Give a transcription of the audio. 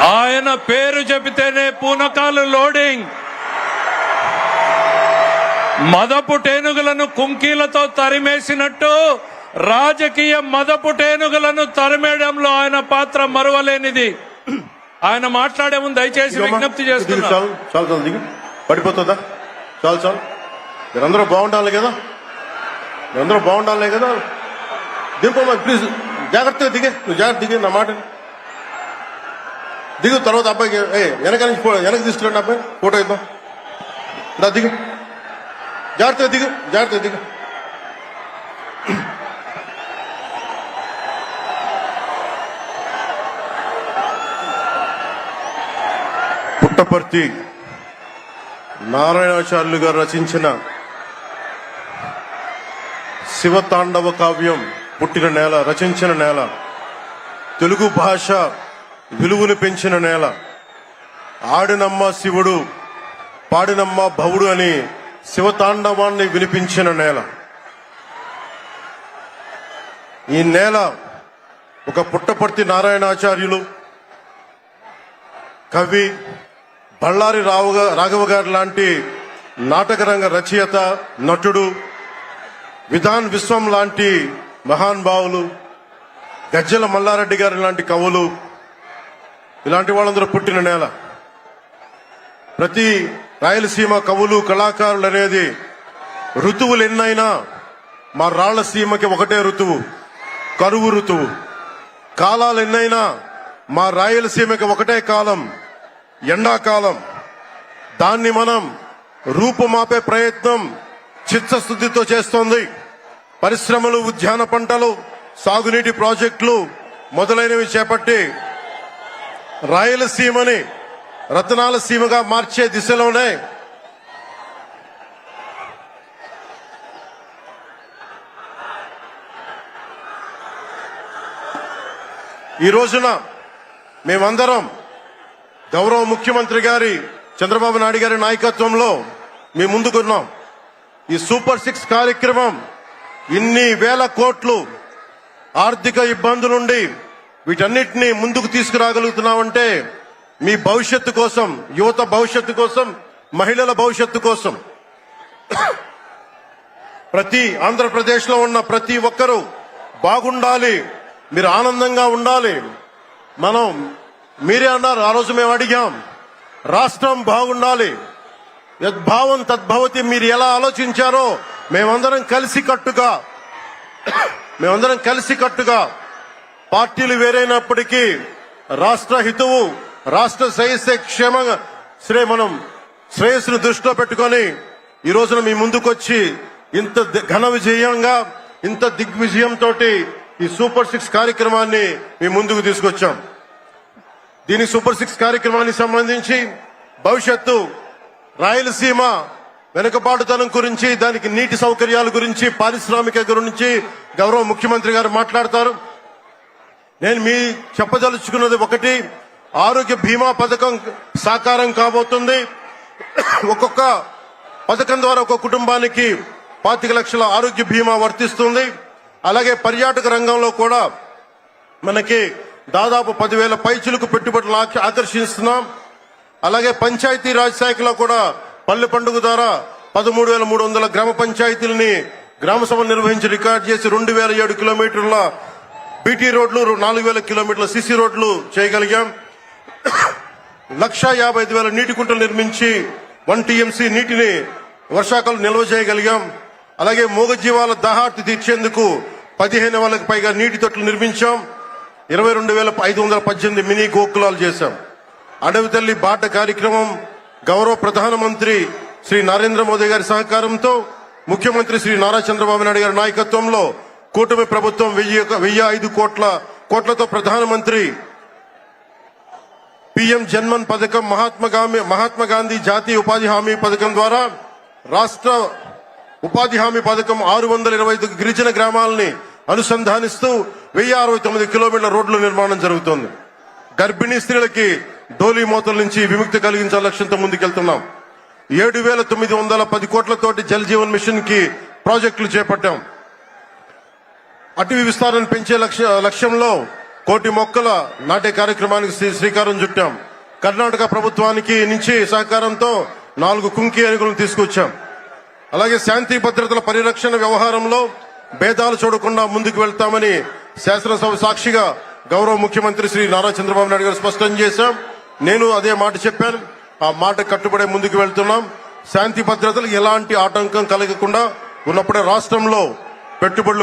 ఆయన పేరు చెబితేనే పూనకాలు లోడింగ్. మదపు టేనుగులను కుంకీలతో తరిమేసినట్టు రాజకీయ మదపు టేనుగులను తరిమేయడంలో ఆయన పాత్ర మరువలేనిది. ఆయన మాట్లాడే ముందు దయచేసి విజ్ఞప్తి చేస్తున్నా. చాలు చాలు చాలు దిగు. పడిపోతుందా? చాలు చాలు. మీరందరూ బాగుండాలి కదా? మీరందరూ బాగుండాలి కదా? దింపమ్మా ప్లీజ్ జాగ్రత్తగా దిగే నువ్వు జాగ్రత్త దిగే నా మాట. దిగు తర్వాత అబ్బాయికి ఏ వెనక నుంచి వెనక తీసుకురండి అబ్బాయి ఫోటో ఇద్దాం. దా దిగు. జాగ్రత్తగా దిగు జాగ్రత్తగా దిగు. పుట్టపర్తి నారాయణాచార్యులు గారు రచించిన శివతాండవ కావ్యం పుట్టిన నేల రచించిన నేల. తెలుగు భాష విలువలు పెంచిన నేల. ఆడినమ్మ శివుడు పాడినమ్మ భవుడు అని శివతాండవాన్ని వినిపించిన నేల. ఈ నేల ఒక పుట్టపర్తి నారాయణాచార్యులు కవి బళ్ళారి రావు రాఘవ గారు లాంటి నాటకరంగ రచయిత నటుడు విధాన్ విశ్వం లాంటి మహానుభావులు గజ్జల మల్లారెడ్డి గారి లాంటి కవులు ఇలాంటి వాళ్ళందరూ పుట్టిన నేల. ప్రతి రాయలసీమ కవులు కళాకారులు అనేది ఋతువులు ఎన్నైనా మా రాళ్ళసీమకి ఒకటే ఋతువు కరువు ఋతువు. కాలాలు ఎన్నైనా మా రాయలసీమకి ఒకటే కాలం ఎండాకాలం. దాన్ని మనం రూపుమాపే ప్రయత్నం చిత్తశుద్ధితో చేస్తోంది. పరిశ్రమలు ఉద్యాన పంటలు సాగునీటి ప్రాజెక్టులు మొదలైనవి చేపట్టి రాయలసీమని రత్నాల సీమగా మార్చే దిశలోనే ఈ రోజున మేమందరం గౌరవ ముఖ్యమంత్రి గారి చంద్రబాబు నాయుడు గారి నాయకత్వంలో మీ ముందుకున్నాం. ఈ సూపర్ సిక్స్ కార్యక్రమం ఇన్ని వేల కోట్లు ఆర్థిక ఇబ్బందులుండి వీటన్నిటిని ముందుకు తీసుకురాగలుగుతున్నామంటే మీ భవిష్యత్తు కోసం యువత భవిష్యత్తు కోసం మహిళల భవిష్యత్తు కోసం. ప్రతి ఆంధ్రప్రదేశ్లో ఉన్న ప్రతి ఒక్కరూ బాగుండాలి మీరు ఆనందంగా ఉండాలి. మనం మీరే అన్నారు ఆ రోజు మేము అడిగాం రాష్ట్రం బాగుండాలి. యద్భావం తద్భవతి మీరు ఎలా ఆలోచించారో మేమందరం కలిసి కట్టుగా మేమందరం కలిసి కట్టుగా పార్టీలు వేరైనప్పటికీ రాష్ట్ర హితువు రాష్ట్ర శ్రేయస్సే క్షేమంగా శ్రే మనం శ్రేయస్సును దృష్టిలో పెట్టుకొని ఈ రోజున మీ ముందుకొచ్చి ఇంత ది- ఘన విజయంగా ఇంత దిగ్విజయంతో ఈ సూపర్ సిక్స్ కార్యక్రమాన్ని మీ ముందుకు తీసుకొచ్చాం. దీని సూపర్ సిక్స్ కార్యక్రమానికి సంబంధించి భవిష్యత్తు రాయలసీమ వెనుకబాటుతనం గురించి దానికి నీటి సౌకర్యాల గురించి పారిశ్రామిక గురించి గౌరవ ముఖ్యమంత్రి గారు మాట్లాడతారు. నేను మీ చెప్పదలుచుకున్నది ఒకటి ఆరోగ్య బీమా పథకం సాకారం కాబోతుంది. ఒక్కొక్క పథకం ద్వారా ఒక కుటుంబానికి పాతిక లక్షల ఆరోగ్య బీమా వర్తిస్తుంది. అలాగే పర్యాటక రంగంలో కూడా మనకి దాదాపు పదివేల పైచులకు పెట్టుబడులు ఆకర్షిస్తున్నాం. అలాగే పంచాయతీ రాజ్ శాఖలో కూడా పల్లె పండుగ ద్వారా పదమూడు వేల మూడు వందల గ్రామ పంచాయతీలని గ్రామ సభ నిర్వహించి రికార్డ్ చేసి రెండు వేల ఏడు కిలోమీటర్ల బీటీ రోడ్లు నాలుగు వేల కిలోమీటర్ల సిసి రోడ్లు చేయగలిగాం. లక్ష యాభై ఐదు వేల నీటి కుంటలు నిర్మించి వన్ టీఎంసీ నీటిని వర్షాకాలం నిల్వ చేయగలిగాం. అలాగే మూగజీవాల దాహార్తి తీర్చేందుకు పదిహేను వేలకు పైగా నీటి తొట్లు నిర్మించాం. ఇరవై రెండు వేల ఐదు వందల పద్దెనిమిది మినీ గోకులాలు చేశాం. అడవి తల్లి బాట కార్యక్రమం గౌరవ ప్రధానమంత్రి శ్రీ నరేంద్ర మోదీ గారి సహకారంతో ముఖ్యమంత్రి శ్రీ నారా చంద్రబాబు నాయుడు గారి నాయకత్వంలో కూటమి ప్రభుత్వం వెయ్యి వెయ్యి ఐదు కోట్ల కోట్లతో ప్రధానమంత్రి. పిఎం జన్మన్ పథకం మహాత్మా గాంధీ మహాత్మా గాంధీ జాతీయ ఉపాధి హామీ పథకం ద్వారా రాష్ట్ర ఉపాధి హామీ పథకం ఆరు వందల ఇరవై ఐదు గిరిజన గ్రామాలని అనుసంధానిస్తూ వెయ్యి అరవై తొమ్మిది కిలోమీటర్ల రోడ్ల నిర్మాణం జరుగుతోంది. గర్భిణీ స్త్రీలకి డోలీ మోతల నుంచి విముక్తి కలిగించాల లక్ష్యంతో ముందుకెళ్తున్నాం. ఏడు వేల తొమ్మిది వందల పది కోట్లతోటి జల్ జీవన్ మిషన్కి ప్రాజెక్టులు చేపట్టాం. అటవీ విస్తారాన్ని పెంచే లక్ష్య లక్ష్యంలో కోటి మొక్కల నాటే కార్యక్రమానికి శ్రీ- శ్రీకారం చుట్టాం. కర్ణాటక ప్రభుత్వానికి నుంచి సహకారంతో నాలుగు కుంకి ఏనుగులను తీసుకొచ్చాం. అలాగే శాంతి భద్రతల పరిరక్షణ వ్యవహారంలో భేదాలు చూడకుండా ముందుకు వెళ్తామని శాసనసభ సాక్షిగా గౌరవ ముఖ్యమంత్రి శ్రీ నారా చంద్రబాబు నాయుడు గారు స్పష్టం చేశాం. నేను అదే మాట చెప్పాను. ఆ మాట కట్టుబడే ముందుకు వెళ్తున్నాం. శాంతి భద్రతలకు ఎలాంటి ఆటంకం కలగకుండా ఉన్నప్పుడే రాష్ట్రంలో పెట్టుబడులు